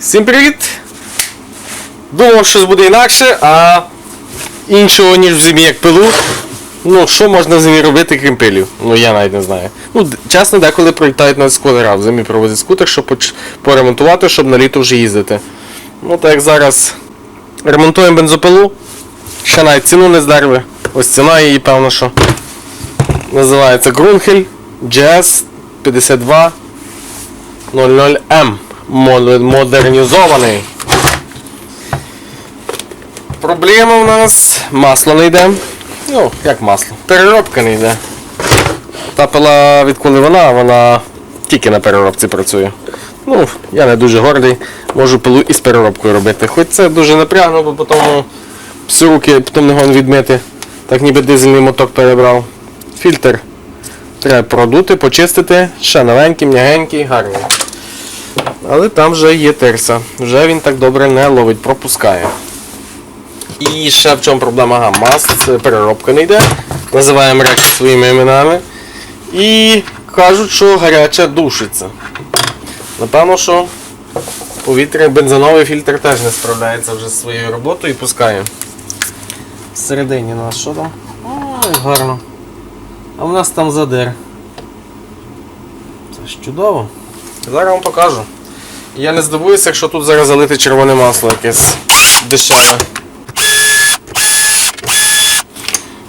Всім привіт! Думав, щось буде інакше, а іншого, ніж в зимі, як пилу. Ну, що можна в зимі робити, крім пилів? Ну я навіть не знаю. Ну, чесно, деколи прилітають на скутера, в зимі провозять скутер, щоб поремонтувати, щоб на літо вже їздити. Ну, так як зараз ремонтуємо бензопилу, ще навіть ціну не здерли. Ось ціна її, певно, що називається Grunhel GS 52 00M. Мод- Модернізований. Проблема в нас масло не йде. Ну, як масло? Переробка не йде. Та пила, відколи вона, вона тільки на переробці працює. Ну, я не дуже гордий, можу пилу і з переробкою робити. Хоч це дуже напрягно, бо потім всі руки потім не відмити. Так ніби дизельний моток перебрав. Фільтр треба продути, почистити, ще новенький, м'ягенький, гарний. Але там вже є терса. Вже він так добре не ловить, пропускає. І ще в чому проблема ага, мас, це переробка не йде. Називаємо речі своїми іменами. І кажуть, що гаряче душиться. Напевно, що повітря бензиновий фільтр теж не справляється вже зі своєю роботою і пускає. Всередині нас що там? Ой, гарно. А в нас там задир. Це ж чудово. Зараз вам покажу. Я не здивуюся, якщо тут зараз залити червоне масло якесь дешеве.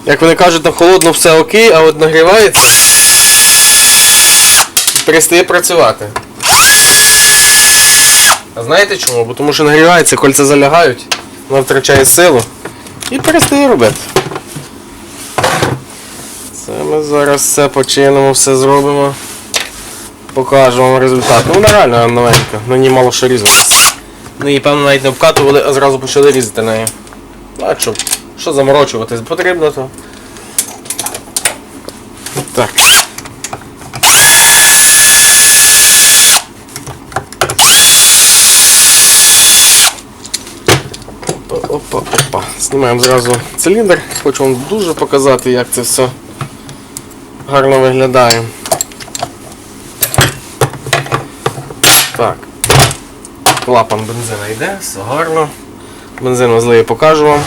Як вони кажуть, на холодно все окей, а от нагрівається і перестає працювати. А знаєте чому? Бо тому що нагрівається, кольця залягають, вона втрачає силу і перестає робити. Це ми зараз все починимо, все зробимо. Покажу вам результат. Ну вона реально новенька, на ній мало що різалося. Ну її, певно, навіть не обкатували, а зразу почали різати нею. Ну, А що, що заморочуватись? Потрібно то. Так. Опа, опа, опа. Знімаємо зразу циліндр. Хочу вам дуже показати, як це все гарно виглядає. Так. Клапан бензина йде, все гарно. Бензин возле покажу вам.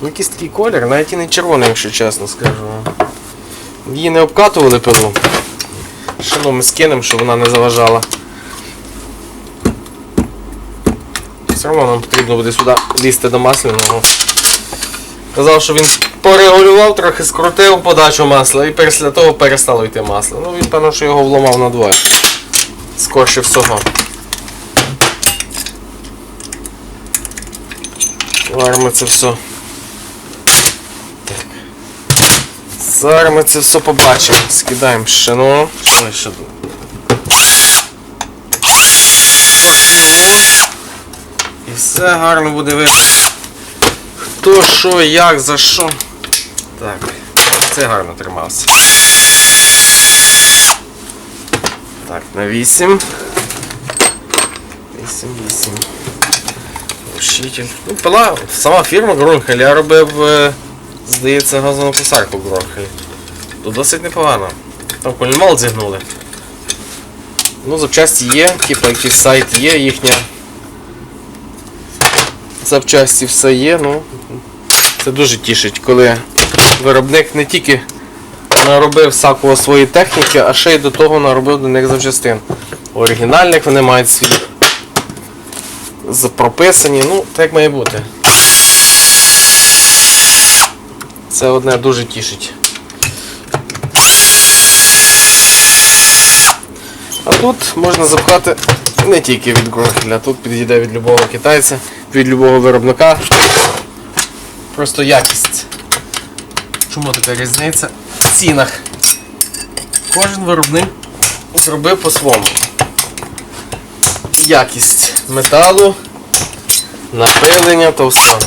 Ну, якийсь такий колір, навіть і не червоний, якщо чесно скажу. Її не обкатували пилу. Шино ми скинемо, щоб вона не заважала. Все одно нам потрібно буде сюди лізти до масляного. Казав, що він порегулював, трохи скрутив подачу масла і після того перестало йти масло. Ну він певно, що його вламав на двоє. Скорше всього. Зараз це все. Так. Зараз ми це все побачимо. Скидаємо шину. Що ще. І все гарно буде видно. Хто, що, як, за що. Так, це гарно тримався. Так, на 8. 8, 8. Глушитель. Ну, пила, сама фірма Гронхель, я робив, е, здається, газову косарку Гронхель. То досить непогано. Там колінмал зігнули. Ну, запчасті є, типу якийсь сайт є їхня. Запчасті все є, ну. Це дуже тішить, коли виробник не тільки наробив всякого свої техніки, а ще й до того наробив до них запчастин. Оригінальних вони мають свій прописані, ну, так має бути. Це одне дуже тішить. А тут можна запхати не тільки від Гронхеля, тут підійде від любого китайця, від любого виробника. Просто якість. Чому така різниця? В цінах. Кожен виробник зробив по-своєму. Якість металу, напилення, то все.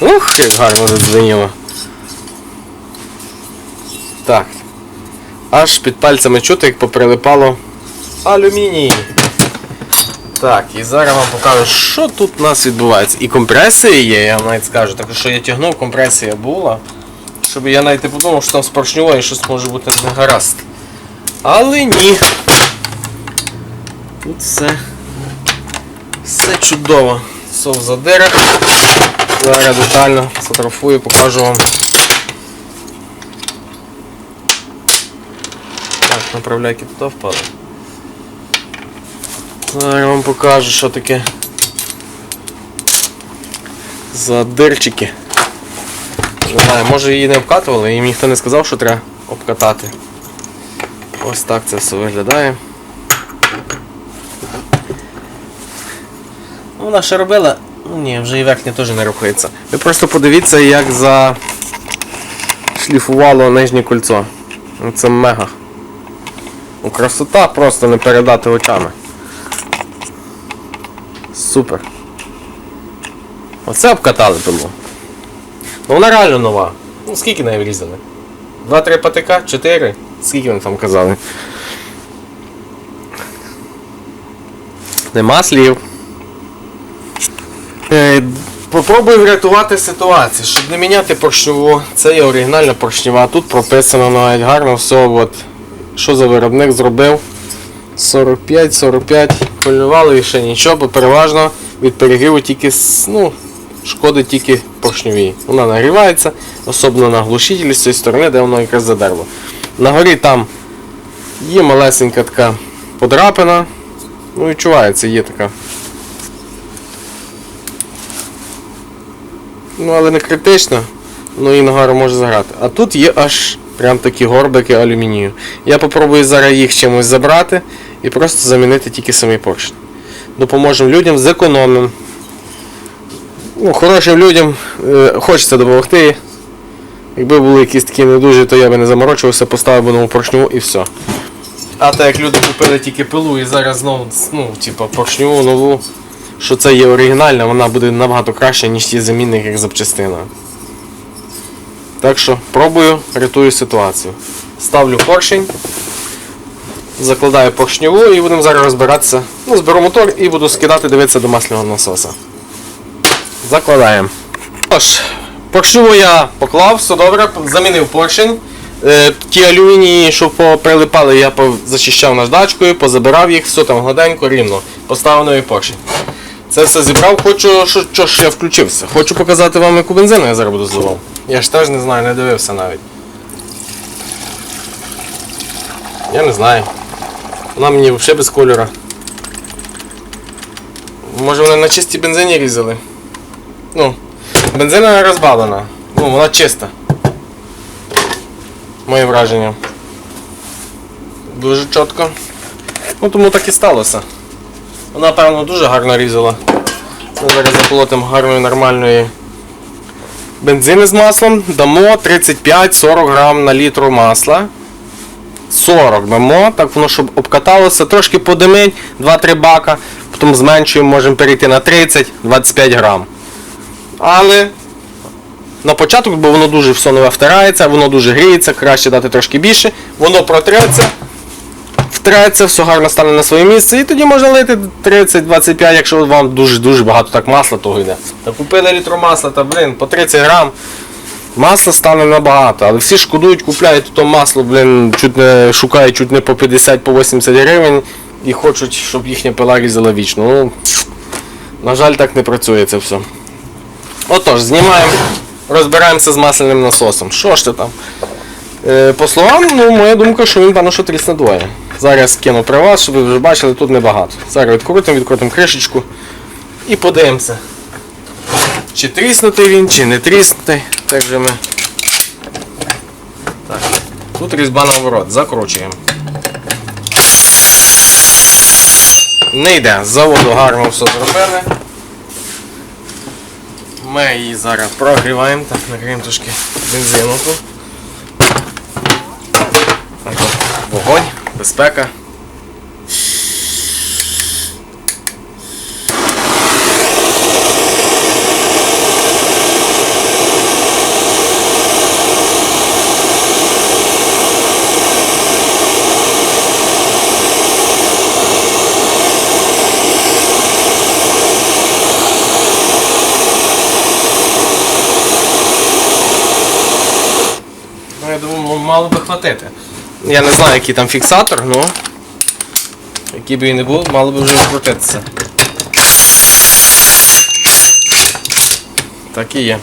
Ух, як гарно задзвеніло. Так. Аж під пальцями чути, як поприлипало алюміній. Так, і зараз вам покажу, що тут у нас відбувається. І компресія є, я вам навіть скажу. Так що я тягнув, компресія була. Щоб я навіть не подумав, що там з поршньовою щось може бути не гаразд. Але ні. Тут все. Все чудово. Сов задира. Зараз детально сфотографую, покажу вам. Так, направляйки туди впали. Зараз вам покажу, що таке за дирчики. Не знаю, може її не обкатували, їм ніхто не сказав, що треба обкатати. Ось так це все виглядає. Ну, Вона ще робила. Ну ні, вже і верхня теж не рухається. Ви просто подивіться, як за шліфувало нижнє кольцо. Ну, Це мега. Ну, красота просто не передати очами. Супер. Оце обкатали тому. Ну вона реально нова. Ну скільки неї врізали? Два-три патика? Чотири? Скільки вони там казали? Нема слів. Е, Попробую врятувати ситуацію, щоб не міняти поршневу. Це є оригінальна поршнева. Тут прописано навіть гарно все. От, що за виробник зробив. 45-45 полювали і ще нічого, бо переважно від перегріву тільки ну, шкоди тільки поршневій. Вона нагрівається, особливо на глушителі з цієї сторони, де воно якраз задерло. На горі там є малесенька така подрапина. Ну, відчувається, є така. Ну, але не критично, ну і нагару може заграти. А тут є аж прям такі горбики алюмінію. Я попробую зараз їх чимось забрати і просто замінити тільки самий поршень. Допоможемо людям зекономимо. Ну, хорошим людям е, хочеться допомогти. Якби були якісь такі не то я би не заморочувався, поставив би нову поршню і все. А так як люди купили тільки пилу і зараз знову, ну, типу, поршню нову, що це є оригінальна, вона буде набагато краще, ніж ті замінники як запчастина. Так що пробую, рятую ситуацію. Ставлю поршень, закладаю поршневу і будемо зараз розбиратися. Ну, зберу мотор і буду скидати, дивитися до масляного насоса. Закладаємо. Тож, поршневу я поклав, все добре, замінив поршень. Е, Ті алюмінії, що прилипали, я зачищав наждачкою, позабирав їх, все там гладенько, рівно. Поставив новий поршень. Це все зібрав, хочу, що, що ж я включився. Хочу показати вам, яку бензину я зараз буду зливав. Я ж теж не знаю, не дивився навіть. Я не знаю. Вона мені взагалі без кольора. Може вони на чистій бензині різали? Ну, бензина розбавлена. Ну, вона чиста. Моє враження. Дуже чітко. Ну тому так і сталося. Вона, певно, дуже гарно різала. Ми зараз заплатимо гарної нормальної бензини з маслом. Дамо 35-40 грам на літру масла. 40 дамо, так воно щоб обкаталося, трошки подимить, 2-3 бака, потім зменшуємо, можемо перейти на 30-25 грам. Але на початок, бо воно дуже все нове втирається, воно дуже гріється, краще дати трошки більше, воно протреться, втреться, все гарно стане на своє місце, і тоді можна лити 30-25, якщо вам дуже-дуже багато так масла того йде. Та купили літру масла, та блин, по 30 грам. Масла стане набагато, але всі шкодують, купляють то масло, блин, чуть не шукають чуть не по 50 по 80 гривень і хочуть, щоб їхня пила різала вічно. Ну, на жаль, так не працює це все. Отож, знімаємо, розбираємося з масляним насосом. Що ж це там? Е, по словам, ну, моя думка, що він певно, що трісне двоє. Зараз кину при вас, щоб ви вже бачили, тут небагато. Зараз відкрутимо, відкрутимо кришечку і подивимося. Чи тріснутий він, чи не тріснутий. Так же ми. Так. Тут різьба наоборот, закручуємо. Не йде, з заводу гарно все зробили. Ми її зараз прогріваємо, так, нагріємо трошки бензину тут. Вогонь, безпека. Мало би хватити. Я не знаю, який там фіксатор, ну. Який би він не був, мало би вже вкрутитися. Так і є.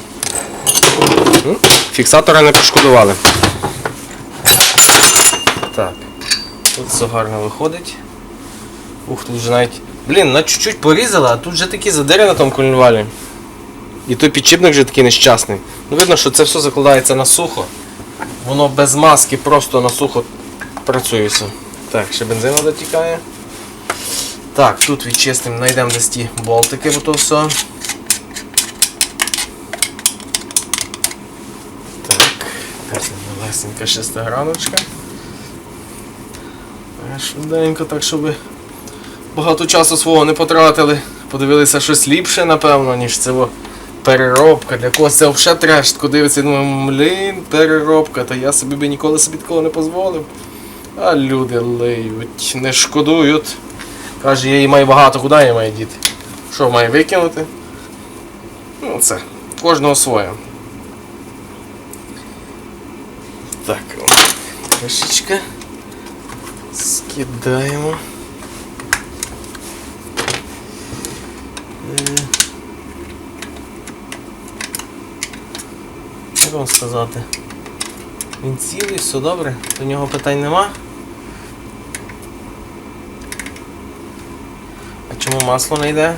Фіксатора не пошкодували. Так. Тут все гарно виходить. Ух, тут вже навіть. Блін, на чуть-чуть порізала, а тут вже такі задири на тому колінвалі. І той підчіпник вже такий нещасний. Ну видно, що це все закладається на сухо. Воно без маски просто на сухо працює все. Так, ще бензину дотікає. Так, тут відчистимо, знайдемо десь ті болтики, бо то все. Так, малесенька шестиграночка. А Швиденько, так, щоб багато часу свого не потратили. Подивилися щось ліпше, напевно, ніж це во переробка. Для когось це взагалі треш. Дивиться думає, блін, переробка, та я собі би ніколи собі такого не дозволив. А люди лиють, не шкодують. Каже, я її маю багато, куди я маю діти? Що, маю викинути? Ну це, кожного своє. Так, кришечка. Скидаємо. Як вам сказати? Він цілий, все добре, до нього питань нема. А чому масло не йде?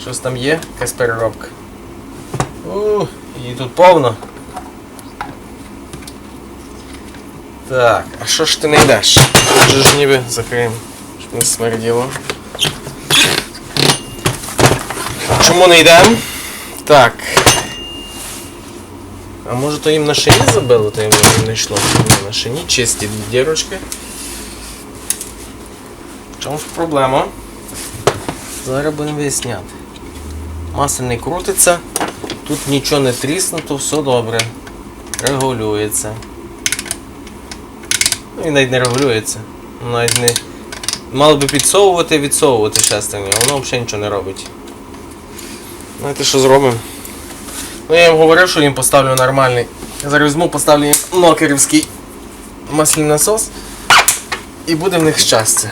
Щось там є? Якась переробка. У, її тут повно. Так, а що ж ти не йдеш? Тут ж ніби закриємо, щоб не смерділо. Чому не йдемо? Так. А може то їм на шині забило, то їм не йшло. На шині чисті дірочки. В чому ж проблема? Зараз будемо виясняти. Масло не крутиться, тут нічого не тріснуто, все добре. Регулюється. Ну і навіть не регулюється. Навіть не. Мало би підсовувати, відсовувати шестерню, воно взагалі нічого не робить. Знаєте, що зробимо? Ну я їм говорив, що їм поставлю нормальний. Я зараз візьму, поставлю їм нокерівський масляний насос і буде в них щастя.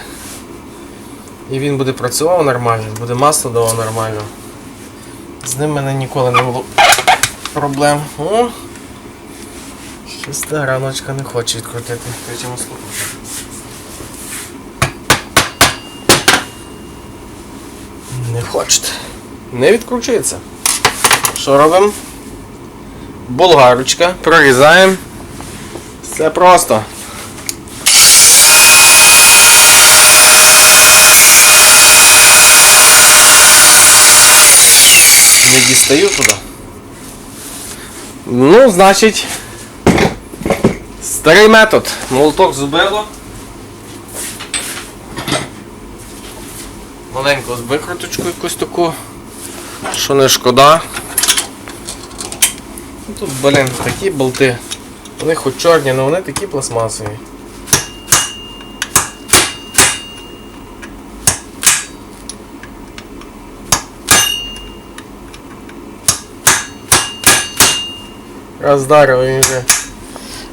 І він буде працював нормально, буде масло давав нормально. З ним в мене ніколи не було проблем. О! Шеста раночка не хоче відкрутити в третьому слуху. Не хочете. Не відкручується. Що робимо? Болгарочка, прорізаємо. Все просто. Не дістаю туди. Ну, значить. Старий метод. Молоток зубило. Маленьку викруточку якусь таку. Що не шкода. Ну, Тут, блін, такі болти. Вони хоч чорні, але вони такі пластмасові. Раз він вже.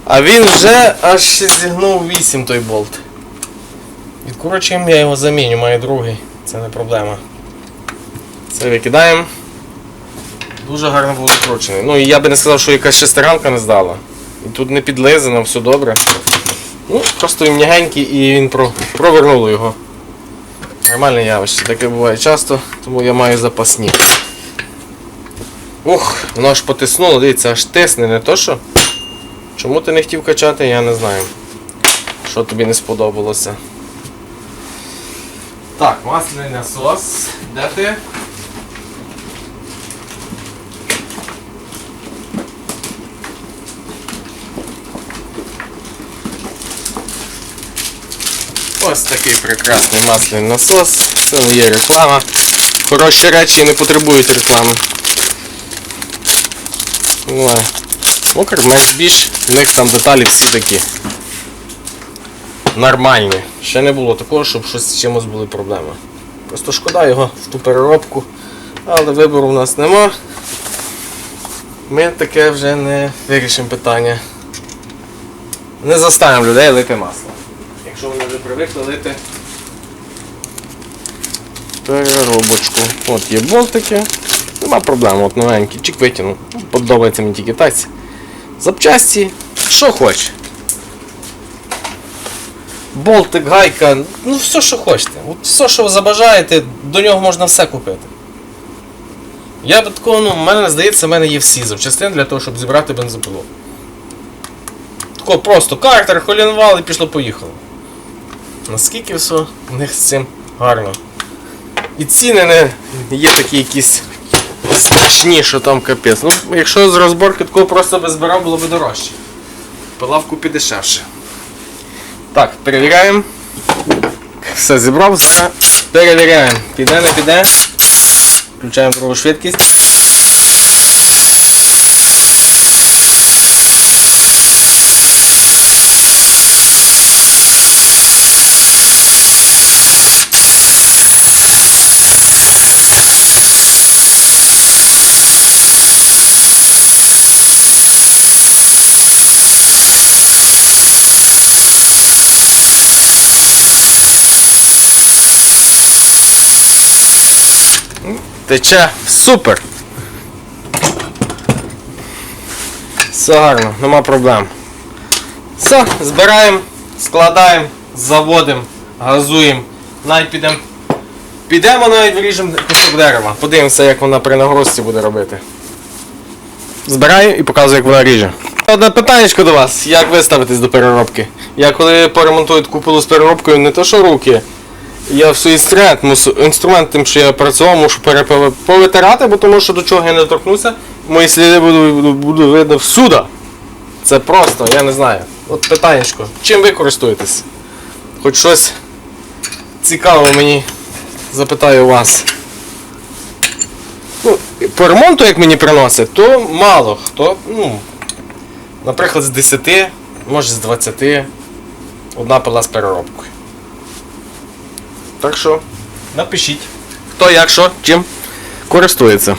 А він вже аж зігнув 8 той болт. Відкручуємо, я його заміню, маю другий. Це не проблема. Це викидаємо. Дуже гарно був закручений. Ну і я би не сказав, що якась шестеранка не здала. І тут не підлизано, все добре. Ну, просто він м'ягенький і він про... провернуло його. Нормальне явище, таке буває часто, тому я маю запасні. Ух, воно аж потиснуло, дивіться, аж тисне, не то що. Чому ти не хотів качати, я не знаю. Що тобі не сподобалося. Так, масляний насос. Де ти? Ось такий прекрасний масляний насос. Це не є реклама. Хороші речі не потребують реклами. Ну, ну більш, в них там деталі всі такі. Нормальні. Ще не було такого, щоб щось з чимось були проблеми. Просто шкода його в ту переробку. Але вибору в нас нема. ми таке вже не вирішимо питання. Не заставимо людей лити масло. Якщо вони вже привикли лити переробочку. От є болтики. Нема проблем, от новенький, чик витягнув. Подобається мені ті китайці. Запчасті, що хоче. Болтик, гайка, ну все, що хочете. От все, що ви забажаєте, до нього можна все купити. Я би такого, ну, в мене здається, в мене є всі запчастини для того, щоб зібрати бензопилу. Тако просто картер, холінвал і пішло-поїхало. Наскільки все в них з цим гарно. І ціни не є такі якісь страшні, що там капець. Ну, якщо з розборки такого просто би збирав, було б дорожче. Пила в купі дешевше. Так, перевіряємо. Все зібрав, все. Перевіряємо. Піде, не піде. Включаємо другу швидкість. Тече супер. Все гарно, нема проблем. Все, збираємо, складаємо, заводимо, газуємо. Навіть підемо. Підемо навіть виріжемо кусок дерева. Подивимося, як вона при нагрузці буде робити. Збираю і показую, як вона ріже. Одне питання до вас, як ви ставитесь до переробки? Я коли поремонтую купилу з переробкою, не то що руки, я все інструмент, мусу, інструмент тим, що я працював, мушу повитирати, бо тому що до чого я не торкнуся, мої сліди буду, буду видно всюди. Це просто, я не знаю. От питаннячко, чим ви користуєтесь? Хоч щось цікаве мені запитаю вас. Ну, по ремонту, як мені приносять, то мало хто, ну, наприклад, з 10, може з 20, одна пила з переробкою. Так що напишіть, хто як що, чим користується.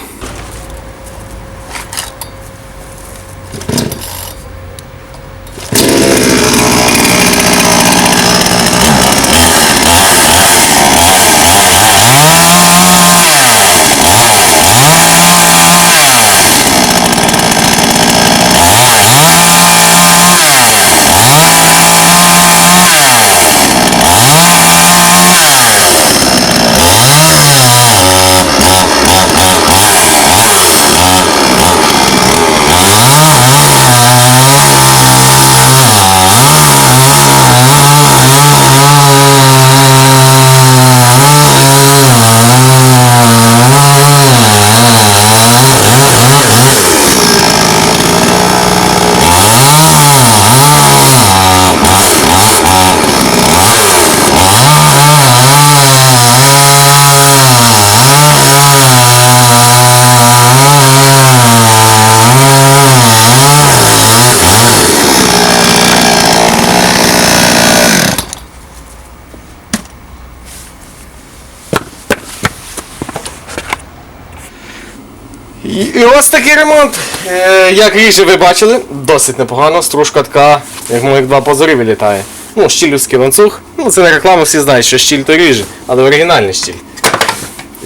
І, ось такий ремонт. Е, як ріже ви бачили, досить непогано. Стружка така, як моїх два позори вилітає. Ну, щілівський ланцюг. Ну, це не реклама, всі знають, що щіль то ріже, але оригінальний щіль.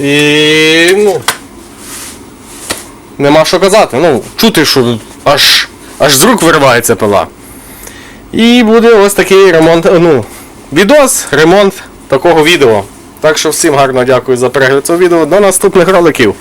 І ну. Нема що казати. Ну, чути, що аж, аж з рук виривається пила. І буде ось такий ремонт, е, ну, відос, ремонт такого відео. Так що всім гарно дякую за перегляд цього відео. До наступних роликів.